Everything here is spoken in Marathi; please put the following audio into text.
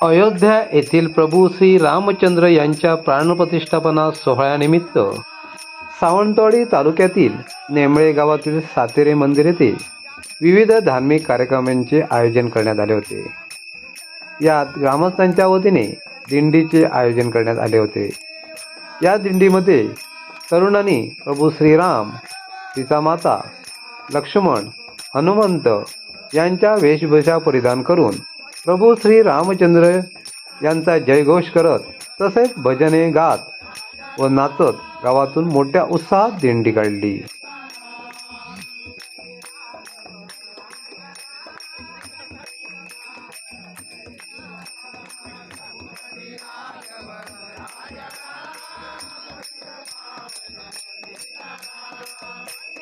अयोध्या येथील प्रभू श्री रामचंद्र यांच्या प्राणप्रतिष्ठापना सोहळ्यानिमित्त सावंतवाडी तालुक्यातील नेमळे गावातील सातेरे मंदिर येथे विविध धार्मिक कार्यक्रमांचे आयोजन करण्यात आले होते. यात ग्रामस्थांच्या वतीने दिंडीचे आयोजन करण्यात आले होते. या दिंडीमध्ये तरुणांनी प्रभू श्रीराम सीतामाता लक्ष्मण हनुमंत यांच्या वेशभूषा परिधान करून प्रभू श्री रामचंद्र यांचा जयघोष करत तसेच भजने गात व नाचत गावातून मोठ्या उत्साहात दिंडी काढली.